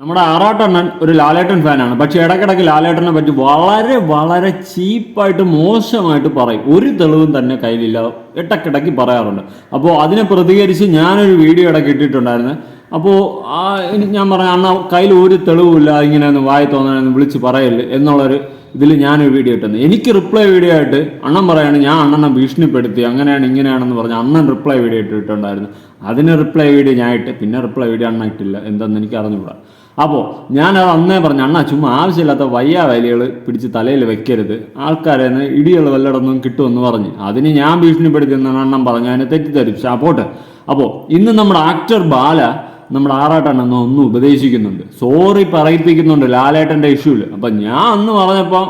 നമ്മുടെ ആറാട്ടണ്ണൻ ഒരു ലാലേട്ടൻ ഫാനാണ്. പക്ഷെ ഇടയ്ക്കിടയ്ക്ക് ലാലേട്ടനെ പറ്റി വളരെ വളരെ ചീപ്പായിട്ട് മോശമായിട്ട് പറയും. ഒരു തെളിവും തന്നെ കയ്യിലില്ല. ഇടയ്ക്കിടയ്ക്ക് പറയാറുണ്ട്. അപ്പോൾ അതിനെ പ്രതികരിച്ച് ഞാനൊരു വീഡിയോ ഇടയ്ക്ക് ഇട്ടിട്ടുണ്ടായിരുന്നു. അപ്പോൾ ഞാൻ പറഞ്ഞു അണ്ണ കയ്യിൽ ഒരു തെളിവുമില്ല ഇങ്ങനെ ഒന്ന് വായി തോന്നാനൊന്ന് വിളിച്ച് പറയല്ലേ എന്നുള്ളൊരു ഇതിൽ ഞാനൊരു വീഡിയോ ഇട്ടുന്നത് എനിക്ക് റിപ്ലൈ വീഡിയോ ആയിട്ട് അണ്ണൻ പറയാണ് ഞാൻ അണ്ണനെ ഭീഷണിപ്പെടുത്തി അങ്ങനെയാണ് ഇങ്ങനെയാണെന്ന് പറഞ്ഞ് അണ്ണൻ റിപ്ലൈ വീഡിയോ ഇട്ടിട്ടുണ്ടായിരുന്നു. അതിന് റിപ്ലൈ വീഡിയോ ഞാൻ ഇട്ട് പിന്നെ റിപ്ലൈ വീഡിയോ അണ്ണ ഇട്ടില്ല. എന്തെന്ന് എനിക്ക് അറിഞ്ഞുകൂടാ. അപ്പോൾ ഞാനത് അന്നേ പറഞ്ഞു അണ്ണാ ചുമ്മാ ആവശ്യമില്ലാത്ത വയ്യ വലികൾ പിടിച്ച് തലയിൽ വെക്കരുത്. ആൾക്കാരെ ഇടികൾ വല്ലടൊന്നും കിട്ടുമെന്ന് പറഞ്ഞു. അതിന് ഞാൻ ഭീഷണിപ്പെടുത്തിയെന്നാണ് അണ്ണൻ പറഞ്ഞു അതിനെ തെറ്റിദ്ധരിച്ചു സപ്പോർട്ട് അപ്പോൾ ഇന്ന് നമ്മുടെ ആക്ടർ ബാല നമ്മുടെ ആറാട്ടണ്ണ ഒന്ന് ഉപദേശിക്കുന്നുണ്ട്. സോറി പറയിപ്പിക്കുന്നുണ്ട് ലാലേട്ടന്റെ ഇഷ്യൂൽ. അപ്പം ഞാൻ അന്ന് പറഞ്ഞപ്പോൾ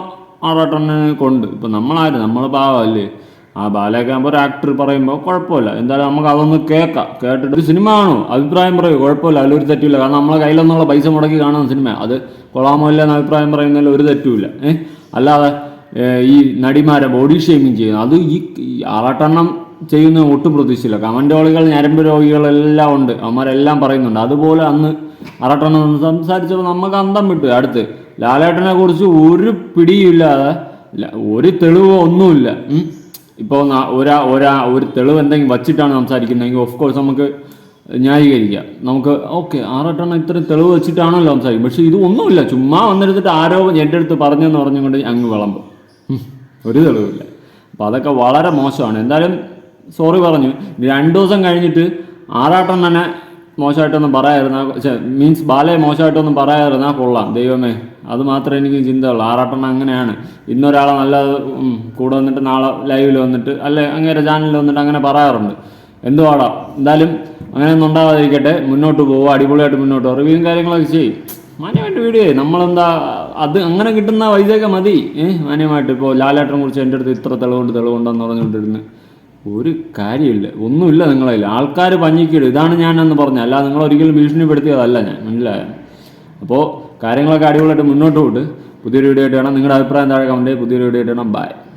ആറാട്ടണ്ണനെ കൊണ്ട്. ഇപ്പം നമ്മളാര്? നമ്മൾ പാവമല്ലേ ആ ബാലയൊക്കെ ഒരു ആക്ടർ പറയുമ്പോൾ കുഴപ്പമില്ല. എന്തായാലും നമുക്ക് അതൊന്ന് കേൾക്കാം. കേട്ടിട്ട് ഒരു സിനിമ ആണോ? അഭിപ്രായം പറയൂ. കുഴപ്പമില്ല. അതിലൊരു തെറ്റില്ല കാരണം നമ്മളെ കയ്യിലൊന്നുള്ള പൈസ മുടക്കി കാണുന്ന സിനിമ അത് കൊള്ളാമോ ഇല്ല എന്ന് അഭിപ്രായം പറയുന്നതിൽ ഒരു തെറ്റുമില്ല. ഏഹ് അല്ലാതെ ഈ നടിമാരെ ബോഡി ഷേമിങ് ചെയ്യുന്നു അത് ഈ ആറാട്ടെണ്ണം ചെയ്യുന്ന ഒട്ടും പ്രതീക്ഷയില്ല. കമന്റോളികൾ ഞരമ്പ് രോഗികളെല്ലാം ഉണ്ട്. അവന്മാരെല്ലാം പറയുന്നുണ്ട്. അതുപോലെ അന്ന് ആറാട്ടെണ്ണം സംസാരിച്ചപ്പോൾ നമുക്ക് അന്തം വിട്ടു. അടുത്ത് ലാലേട്ടനെ കുറിച്ച് ഒരു പിടിയില്ലാതെ ഒരു തെളിവോ ഒന്നുമില്ല. ഇപ്പോൾ ഒരാ ഒരാ ഒരു തെളിവ് എന്തെങ്കിലും വച്ചിട്ടാണ് സംസാരിക്കുന്നതെങ്കിൽ ഓഫ് കോഴ്സ് നമുക്ക് ന്യായീകരിക്കാം. നമുക്ക് ഓക്കെ ആറട്ടെണ്ണം ഇത്ര തെളിവ് വെച്ചിട്ടാണല്ലോ സംസാരിക്കും പക്ഷേ ഇത് ഒന്നുമില്ല. ചുമ്മാ വന്നിരുന്നിട്ട് ആരോ എന്റെ അടുത്ത് പറഞ്ഞെന്ന് പറഞ്ഞുകൊണ്ട് അങ്ങ് വിളമ്പും. ഒരു തെളിവില്ല. അപ്പോൾ അതൊക്കെ വളരെ മോശമാണ്. എന്തായാലും സോറി പറഞ്ഞു. രണ്ടു ദിവസം കഴിഞ്ഞിട്ട് ആറാട്ടെണ്ണനെ മോശമായിട്ടൊന്നും പറയാതിരുന്ന മീൻസ് ബാലയെ മോശമായിട്ടൊന്നും പറയാതിരുന്നാൽ കൊള്ളാം ദൈവമേ. അത് മാത്രമേ എനിക്ക് ചിന്തയുള്ളൂ. ആറാട്ടെണ്ണം അങ്ങനെയാണ്. ഇന്നൊരാളെ നല്ല കൂടെ വന്നിട്ട് നാളെ ലൈവിൽ വന്നിട്ട് അല്ലെ അങ്ങേരെ ചാനലിൽ വന്നിട്ട് അങ്ങനെ പറയാറുണ്ട്. എന്തുവാടാ? എന്തായാലും അങ്ങനെയൊന്നും ഉണ്ടാവാതിരിക്കട്ടെ. മുന്നോട്ട് പോവുക അടിപൊളിയായിട്ട് മുന്നോട്ട് റിവ്യൂ കാര്യങ്ങളൊക്കെ ചെയ്യും. മാന്യമായിട്ട് വീഡിയോ. നമ്മളെന്താ അത് അങ്ങനെ കിട്ടുന്ന വൈദ്യൊക്കെ മതി. ഏഹ് മാന്യമായിട്ട്. ഇപ്പോൾ ലാലേട്ടനെ കുറിച്ച് എന്റെ അടുത്ത് ഇത്ര തെളിവുണ്ട് തെളിവുണ്ടെന്ന് പറഞ്ഞുകൊണ്ടിരുന്ന്. ഒരു കാര്യമില്ല. ഒന്നുമില്ല നിങ്ങളതിൽ ആൾക്കാർ പഞ്ഞിക്കിടും. ഇതാണ് ഞാൻ എന്ന് പറഞ്ഞത് നിങ്ങൾ ഒരിക്കലും ഭീഷണിപ്പെടുത്തിയതല്ല ഞാൻ. മനസ്സിലായോ? അപ്പോൾ കാര്യങ്ങളൊക്കെ അടിപൊളിയായിട്ട് മുന്നോട്ട് പോയിട്ട് പുതിയൊരു വീഡിയോ ആയിട്ട് വേണം. നിങ്ങളുടെ അഭിപ്രായം താഴെ കമന്റ് പുതിയൊരു വീഡിയോ ആയിട്ട് വേണം. ബൈ